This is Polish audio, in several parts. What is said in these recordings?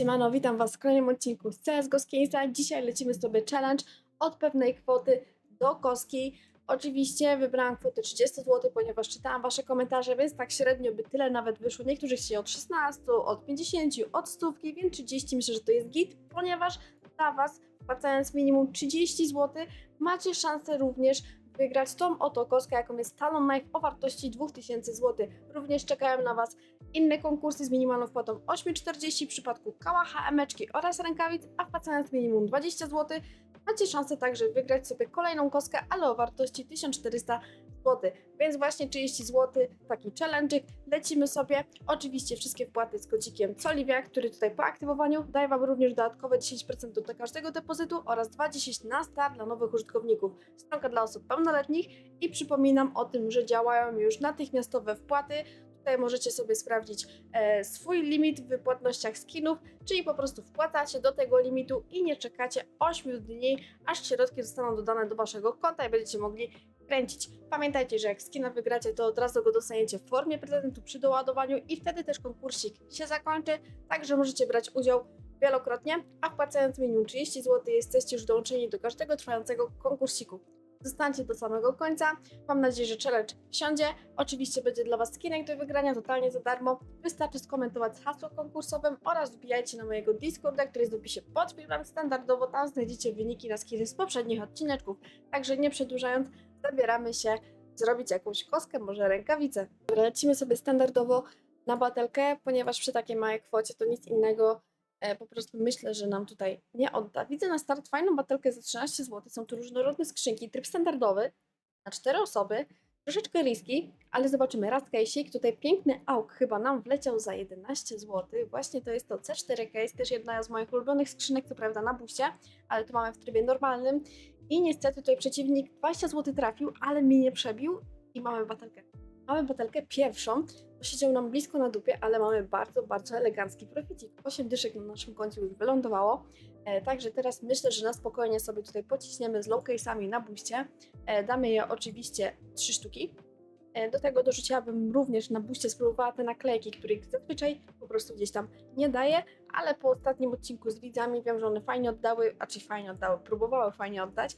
Siemano, witam Was w kolejnym odcinku z CSGO. Dzisiaj lecimy sobie challenge od pewnej kwoty do kostki. Oczywiście wybrałam kwotę 30 zł, ponieważ czytałam Wasze komentarze, więc tak średnio by tyle nawet wyszło. Niektórzy chcieli od 16, od 50, od 100, więc 30 myślę, że to jest git, ponieważ dla Was wpłacając minimum 30 zł macie szansę również wygrać tą oto kostkę, jaką jest Talon Knife o wartości 2000 zł. Również czekają na Was inne konkursy z minimalną wpłatą 8,40 w przypadku kałacha, emeczki oraz rękawic, a wpłacając minimum 20 zł macie szansę także wygrać sobie kolejną kostkę, ale o wartości 1400 zł. Więc właśnie 30 zł, taki challenge. Lecimy sobie. Oczywiście wszystkie wpłaty z kodzikiem Soliwia, który tutaj po aktywowaniu daje Wam również dodatkowe 10% do każdego depozytu oraz 2,10 na start dla nowych użytkowników. Stronka dla osób pełnoletnich i przypominam o tym, że działają już natychmiastowe wpłaty. Tutaj możecie sobie sprawdzić e, swój limit w wypłatnościach skinów, czyli po prostu wpłacacie do tego limitu i nie czekacie 8 dni, aż środki zostaną dodane do Waszego konta i będziecie mogli kręcić. Pamiętajcie, że jak skina wygracie, to od razu go dostaniecie w formie prezentu przy doładowaniu i wtedy też konkursik się zakończy, także możecie brać udział wielokrotnie, a wpłacając minimum 30 zł jesteście już dołączeni do każdego trwającego konkursiku. Zostańcie do samego końca. Mam nadzieję, że challenge wsiądzie. Oczywiście będzie dla Was skinek do wygrania totalnie za darmo. Wystarczy skomentować z hasłem konkursowym oraz wbijajcie na mojego Discorda, który jest w opisie pod filmem. Standardowo tam znajdziecie wyniki na skiny z poprzednich odcineczków. Także nie przedłużając, zabieramy się zrobić jakąś kostkę, może rękawicę. Lecimy sobie standardowo na batelkę, ponieważ przy takiej małej kwocie to nic innego po prostu myślę, że nam tutaj nie odda. Widzę na start fajną batelkę za 13 zł. Są tu różnorodne skrzynki, tryb standardowy na 4 osoby, troszeczkę riski, ale zobaczymy. Raz case'ik, tutaj piękny auk chyba nam wleciał za 11 zł. Właśnie to jest to C4 case, też jedna z moich ulubionych skrzynek, co prawda na buście, ale tu mamy w trybie normalnym. I niestety tutaj przeciwnik 20 zł trafił, ale mi nie przebił i mamy batelkę. Mamy batelkę pierwszą, Posiedział nam blisko na dupie, ale mamy bardzo, bardzo elegancki proficik. 8 dyszek na naszym koncie już wylądowało. E, także teraz myślę, że na spokojnie sobie tutaj pociśniemy z low case'ami na buście. E, damy je oczywiście 3 sztuki. E, do tego dorzuciłabym również na buście, spróbowała te naklejki, których zazwyczaj po prostu gdzieś tam nie daje, ale po ostatnim odcinku z widzami wiem, że one fajnie oddały, a czy fajnie oddały, próbowały fajnie oddać,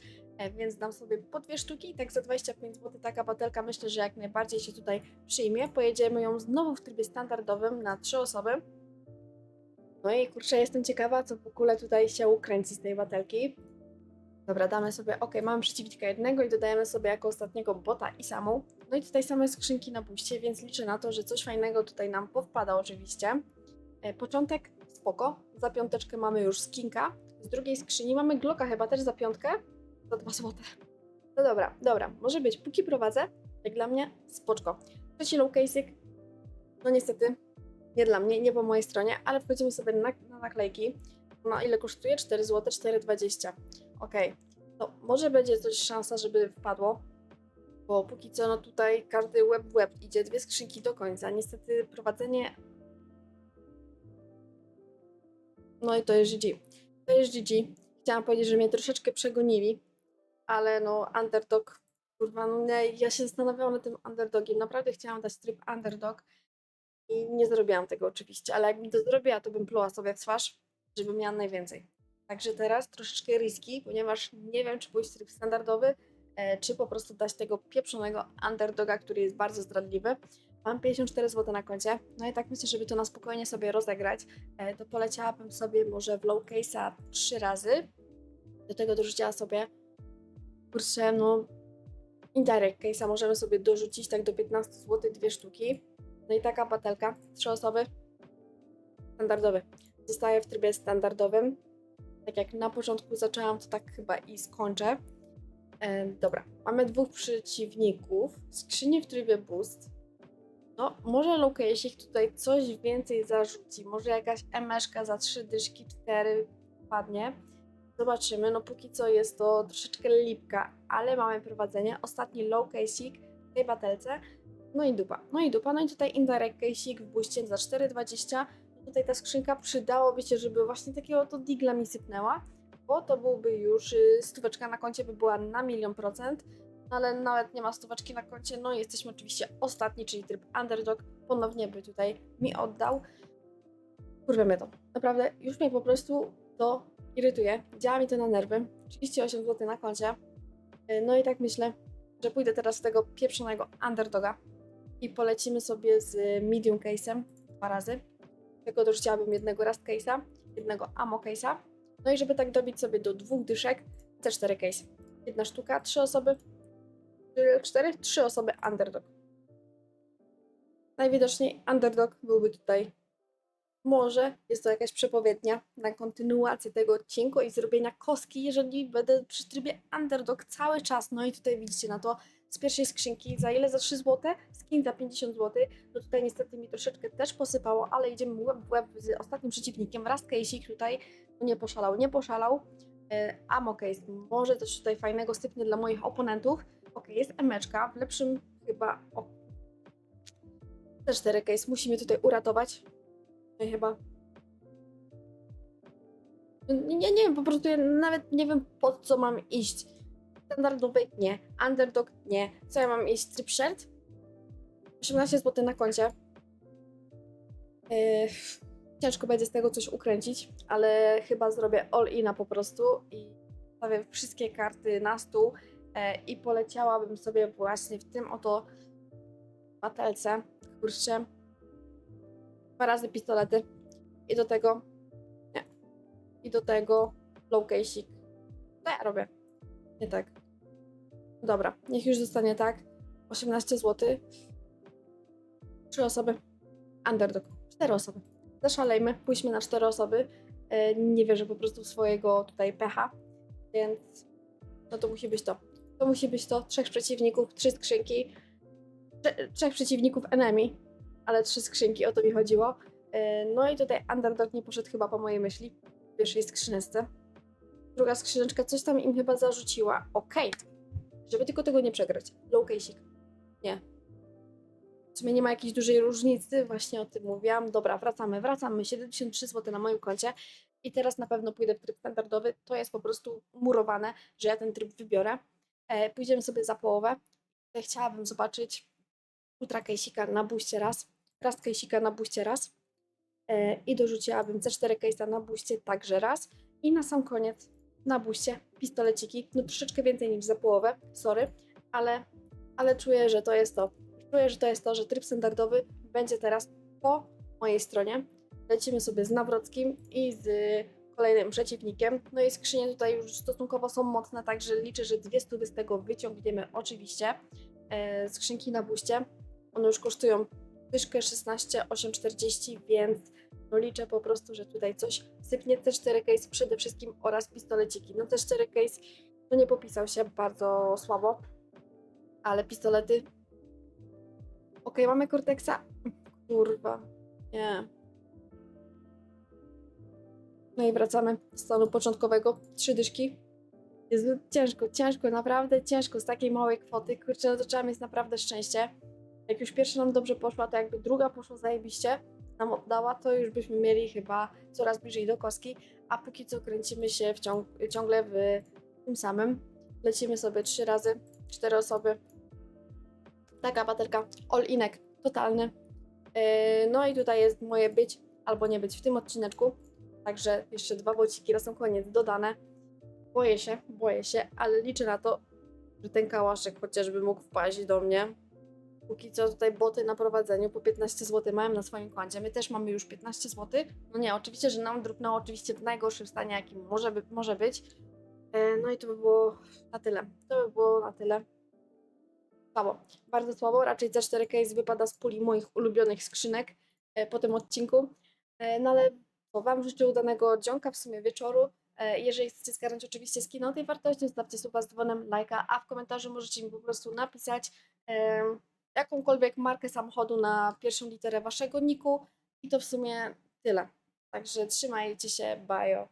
więc dam sobie po dwie sztuki tak za 25 zł taka batelka myślę, że jak najbardziej się tutaj przyjmie. Pojedziemy ją znowu w trybie standardowym na trzy osoby. No i kurczę, jestem ciekawa, co w ogóle tutaj się ukręci z tej batelki. Dobra, damy sobie, ok, mamy przeciwnika jednego i dodajemy sobie jako ostatniego bota i samą. No i tutaj same skrzynki na buście, więc liczę na to, że coś fajnego tutaj nam powpada oczywiście. E, początek spoko, za piąteczkę mamy już skinka. Z drugiej skrzyni mamy Glocka chyba też za piątkę, za dwa złote. No dobra, dobra, może być. Póki prowadzę, jak dla mnie, spoczko. Trzeci low case'ik, no niestety, nie dla mnie, nie po mojej stronie, ale wchodzimy sobie na, na naklejki. No ile kosztuje? 4 zł, 4,20. Okej, to może będzie coś szansa, żeby wpadło, bo póki co no tutaj każdy web w web idzie, dwie skrzynki do końca. Niestety prowadzenie... No i to jest GG. To jest GG. Chciałam powiedzieć, że mnie troszeczkę przegonili, ale no underdog, kurwa, no nie, ja się zastanawiałam nad tym underdogiem. Naprawdę chciałam dać tryb underdog i nie zrobiłam tego oczywiście, ale jakbym to zrobiła, to bym pluła sobie w twarz, żeby miała najwięcej. Także teraz troszeczkę riski, ponieważ nie wiem, czy pójść tryb standardowy, e, czy po prostu dać tego pieprzonego underdoga, który jest bardzo zdradliwy. Mam 54 zł na koncie, no i tak myślę, żeby to na spokojnie sobie rozegrać, e, to poleciałabym sobie może w low case'a 3 razy. Do tego dorzuciła sobie, kurczę, no indirect case'a możemy sobie dorzucić tak do 15 zł, dwie sztuki. No i taka batelka, trzy osoby, standardowy. Zostaje w trybie standardowym. Tak jak na początku zaczęłam, to tak chyba i skończę. E, dobra, mamy dwóch przeciwników. Skrzynię w trybie boost. No, może Luke, jeśli tutaj coś więcej zarzuci, może jakaś emeszka za trzy dyszki, cztery padnie. Zobaczymy. No póki co jest to troszeczkę lipka, ale mamy prowadzenie. Ostatni low case'ik w tej batelce. No i dupa. No i dupa. No i tutaj indirect case'ik w buście za 4,20 tutaj ta skrzynka przydałoby się, żeby właśnie takiego to digla mi sypnęła, bo to byłby już y, stóweczka na koncie by była na milion procent, no ale nawet nie ma stóweczki na koncie, no i jesteśmy oczywiście ostatni, czyli tryb underdog, ponownie by tutaj mi oddał. Kurwa mnie to. Naprawdę, już mnie po prostu to irytuje. Działa mi to na nerwy. 38 zł na koncie. Yy, No i tak myślę, że pójdę teraz z tego pieprzonego underdoga i polecimy sobie z medium case'em dwa razy. Tylko dorzuciłabym jednego rust case'a, jednego ammo case'a. No i żeby tak dobić sobie do dwóch dyszek, te cztery case. Jedna sztuka, trzy osoby, Czy cztery, trzy osoby underdog. Najwidoczniej underdog byłby tutaj. Może jest to jakaś przepowiednia na kontynuację tego odcinku i zrobienia koski, jeżeli będę przy trybie underdog cały czas. No i tutaj widzicie na to z pierwszej skrzynki za ile? Za 3 zł, skin za 50 zł. No tutaj niestety mi troszeczkę też posypało, ale idziemy łeb w łeb z ostatnim przeciwnikiem. Raz Casey tutaj nie poszalał, nie poszalał. E, case, może coś tutaj fajnego sypnie dla moich oponentów. Ok, jest emeczka, w lepszym chyba... O. T4 case, musimy tutaj uratować. No chyba... Nie, nie wiem, po prostu ja nawet nie wiem po co mam iść. Standardowy nie, underdog nie. Co ja mam iść? Trip shirt? 18 zł na koncie. Yy, ciężko będzie z tego coś ukręcić, ale chyba zrobię all-ina po prostu i stawię wszystkie karty na stół e, i poleciałabym sobie właśnie w tym oto batelce. Kurczę. Dwa razy pistolety i do tego nie. I do tego low case'ik. To ja robię. Nie tak. Dobra, niech już zostanie tak. 18 zł. Trzy osoby. Underdog. Cztery osoby. Zaszalejmy, pójdźmy na cztery osoby. E, nie wierzę po prostu w swojego tutaj pecha, więc no to musi być to. To musi być to. Trzech przeciwników, trzy skrzynki. Trze- trzech przeciwników enemy, ale trzy skrzynki, o to mi chodziło. E, no i tutaj underdog nie poszedł chyba po mojej myśli. W pierwszej skrzyneczce. Druga skrzyneczka coś tam im chyba zarzuciła. Okej. Żeby tylko tego nie przegrać. Low case'ik. Nie. W sumie nie ma jakiejś dużej różnicy, właśnie o tym mówiłam. Dobra, wracamy, wracamy. 73 zł na moim koncie. I teraz na pewno pójdę w tryb standardowy. To jest po prostu murowane, że ja ten tryb wybiorę. E, pójdziemy sobie za połowę. Chciałabym zobaczyć ultra case'ika na buście raz, raz case'ika na buście raz. E, I dorzuciłabym C4 case'a na buście także raz. I na sam koniec na buście pistoleciki. No troszeczkę więcej niż za połowę, sorry, ale, ale czuję, że to jest to. Czuję, że to jest to, że tryb standardowy będzie teraz po mojej stronie. Lecimy sobie z Nawrockim i z kolejnym przeciwnikiem. No i skrzynie tutaj już stosunkowo są mocne, także liczę, że dwie stówy z tego wyciągniemy oczywiście. E, skrzynki na buście, one już kosztują dyszkę 16, 8,40, więc no liczę po prostu, że tutaj coś sypnie. C4 case przede wszystkim oraz pistoleciki. No C4 case to nie popisał się bardzo słabo, ale pistolety. Okej, mamy Cortexa. Kurwa, nie. No i wracamy do stanu początkowego. Trzy dyszki. Jest ciężko, ciężko, naprawdę ciężko z takiej małej kwoty. Kurczę, no to trzeba mieć naprawdę szczęście. Jak już pierwsza nam dobrze poszła, to jakby druga poszła zajebiście nam oddała, to już byśmy mieli chyba coraz bliżej do kostki, a póki co kręcimy się wciąg ciągle w tym samym. Lecimy sobie trzy razy, cztery osoby. Taka batelka, all-inek, totalny. Yy, no i tutaj jest moje być albo nie być w tym odcineczku. Także jeszcze dwa bociki na sam koniec dodane. Boję się, boję się, ale liczę na to, że ten kałaszek chociażby mógł wpaść do mnie. Póki co tutaj boty na prowadzeniu po 15 zł mają na swoim koncie. My też mamy już 15 zł. No nie, oczywiście, że nam drupnęło oczywiście w najgorszym stanie, jakim może, by, może być. E, no i to by było na tyle. To by było na tyle. Słabo. Bardzo słabo. Raczej C4 Case wypada z puli moich ulubionych skrzynek e, po tym odcinku. E, no ale to Wam życzę udanego dzionka w sumie wieczoru. E, Jeżeli chcecie zgarnąć oczywiście skin o tej wartości, zostawcie suba z dzwonem, lajka, a w komentarzu możecie mi po prostu napisać jakąkolwiek markę samochodu na pierwszą literę waszego niku i to w sumie tyle. Także trzymajcie się, bajo.